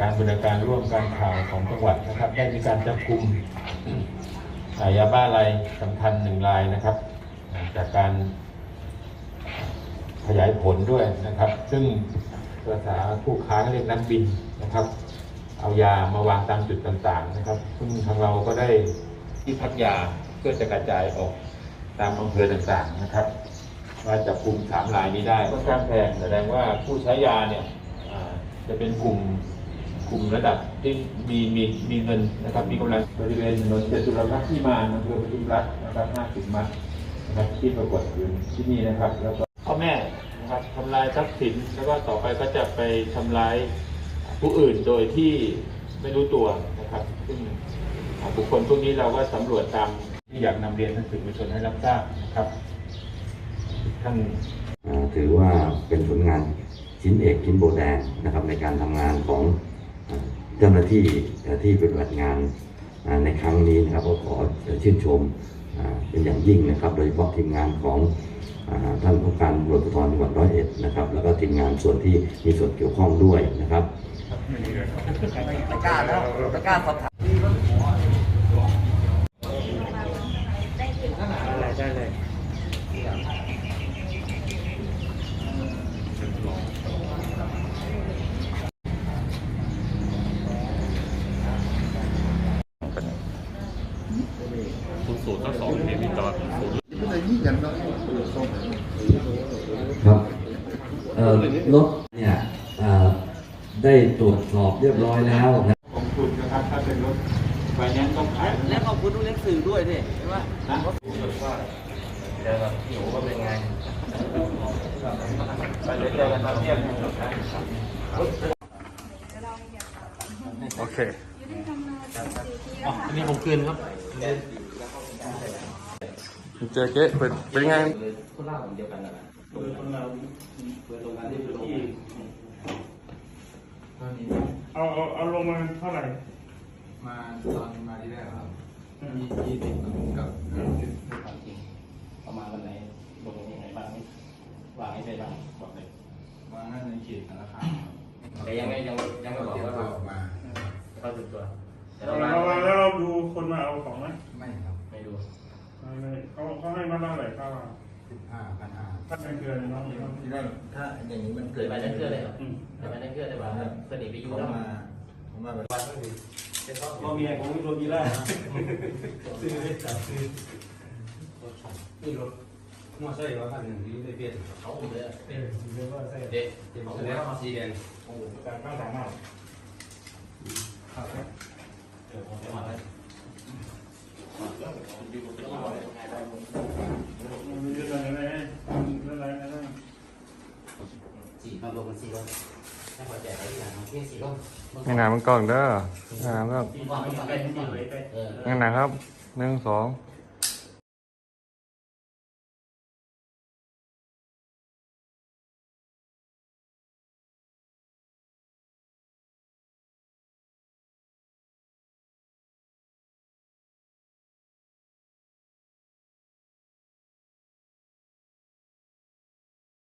การบริการร่วมการข่าวของจังหวัดนะครับ ได้มีการจับกลุ่มอ่ายาบ้ารายสำคัญหนึ่งรายนะครับ จากการขยายผลด้วยนะครับ ซึ่งภาษาผู้ค้าเรียกนักบินนะครับ เอายามาวางตามจุดต่างๆนะครับ ซึ่งทางเราก็ได้ที่พักยาเพื่อจะกระจายออกตามอำเภอต่างๆนะครับว่าจับกลุ่มสามรายนี้ได้ค่อนข้างแพงแสดงว่าผู้ใช้ยาเนี่ยจะเป็นกลุ่ม กลุ่มระดับที่มีมีมีเงินนะครับมีกำลังบริเวณถนนเจตุรพักษ์ที่มาอำเภอปทุมรัฐนะครับ50มัดนะครับที่ปรากฏอยู่ที่นี่นะครับ แล้วก็พ่อแม่นะครับทำลายทรัพย์สินแล้วก็ต่อไปก็จะไปทำลายผู้อื่นโดยที่ไม่รู้ตัวนะครับ ซึ่งบุคคลพวกนี้เราก็สำรวจตามที่อยากนำเรียนท่านสื่อมวลชนให้รับทราบนะครับท่านถือว่าเป็นผลงานชิ้นเอกชิ้นโบแดงนะครับในการทำงานของ เจ้าหน้าที่อ่าที่ปฏิบัติงานอ่าในครั้งนี้นะครับก็ขอชื่นชมอ่าเป็นอย่างยิ่งนะครับ โดยเฉพาะทีมงานของอ่าท่านผู้การตำรวจภูธรจังหวัดร้อยเอ็ดนะครับ แล้วก็ทีมงานส่วนที่มีส่วนเกี่ยวข้องด้วยนะครับไม่กล้าแล้วไม่กล้าสอบถาม ศูนย์ศูนย์ทั้งสอง เห็นมีจอดศูนย์ครับเอ่อรถเนี่ยเอ่อได้ตรวจสอบเรียบร้อยแล้วนะของคุณนะครับถ้าเป็นรถไฟแนนซ์ต้องขายและขอบคุณทุกเลี้ยงสื่อด้วยนี่ใช่ไหมนะเดี๋ยวแบบพี่โอ๋ก็เป็นไงไปเดี๋ยวเจอกันตอนเที่ยงนะโอเคอันนี้ผมคืนครับ เจอเก๊เป็นเป็นไงคนเล่าเดียวกันนะเอาเอาเอาลงมาเท่าไหร่ มาตอนมาที่แรกครับมียี่สิบกับสิบประมาณวันไหนบอกยังไงบ้างวางให้ได้บ้างบอกเลยมาหน้าในเขตสารคามครับแต่ยังไม่ยังยังไม่บอกเก็บว่าตัวออกมาเข้าถึงตัวแต่เราเราวางแล้วเราดูคนมาเอาของไหมไม่ครับไม่ดูไม่ไม่ เขาเขาให้มาเท่าไหร่ค่าสิบห้าพันห้าถ้าเป็นเกลือเนี่ยเนาะที่แรกถ้าอย่างนี้มันเกิเกิดดไปนั่นเชื่อเลยครับอืมเกิดไปนั่นเชื่อเลยว่าสนิทไปอยู่เขาแล้วมาเขามาแบบพ่อเมียของโรบีล่านี่รถมอเตอร์ไซค์ร้อยคันหนึ่งที่ได้เปลี่ยนเขาอุ้มเลยเออเรียกว่าใช่เด็กเจ็บแล้วมาสีแดงการข้าวสามารถมันยืดอะไรไหมยืดอะไรนะสี่มาลงมันสี่ล งถ้าพอใจอะไรอย่างนี้สี่ลงนี่นามันกล้องเด้อนี่นามันก็สี่ลงไปไปเออนี่นะครับหนึ่งสองเ